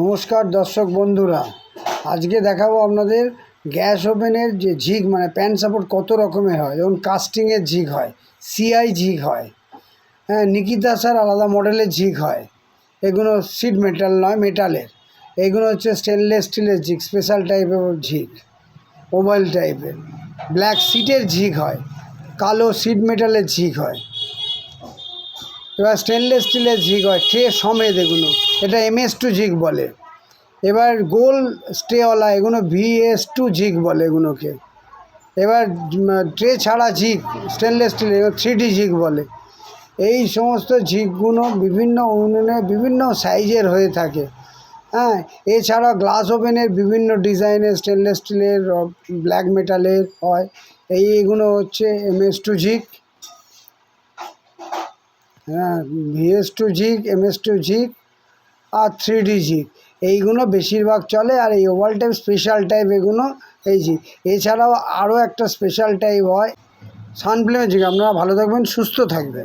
নমস্কার দর্শক বন্ধুরা। আজকে দেখাবো আপনাদের গ্যাস ওভেনের যে ঝিক মানে প্যান সাপোর্ট কত রকমের হয়। যেমন কাস্টিংয়ের ঝিক হয়, সিআই ঝিক হয় হ্যাঁ নিকিতা স্যার আলাদা মডেলের ঝিক হয়। এগুলো সিড মেটাল নয়, মেটালের। এগুলো হচ্ছে স্টেনলেস স্টিলের ঝিক স্পেশাল টাইপের ঝিক ওভাল টাইপের ব্ল্যাক সিটের ঝিক হয়, কালো সিড মেটালের ঝিক হয়। এবার স্টেনলেস স্টিলের ঝিক হয় ট্রে সমেত এগুলো। এটা এমএস টু ঝিক বলে। এবার গোল স্টেওয়ালা এগুলো ভিএস টু ঝিক বলে এগুলোকে। এবার ট্রে ছাড়া ঝিক স্টেনলেস স্টিলের থ্রি ডি ঝিক বলে। এই সমস্ত ঝিকগুলো বিভিন্ন উনুনে বিভিন্ন সাইজের হয়ে থাকে। হ্যাঁ এছাড়া গ্লাস ওভেনের বিভিন্ন ডিজাইনের স্টেনলেস স্টিলের ব্ল্যাক মেটালের হয়। এই এগুলো হচ্ছে এমএস টু ঝিক হ্যাঁ ভিএস টু ঝিক এমএস টু ঝিক আর থ্রি ডি ঝিক এইগুলো বেশিরভাগ চলে আর এই ওভাল টাইপ, স্পেশাল টাইপ এগুলো এই ঝিক এছাড়াও আরও একটা স্পেশাল টাইপ হয় সানফ্লেমের ঝিক আপনারা ভালো থাকবেন, সুস্থ থাকবেন।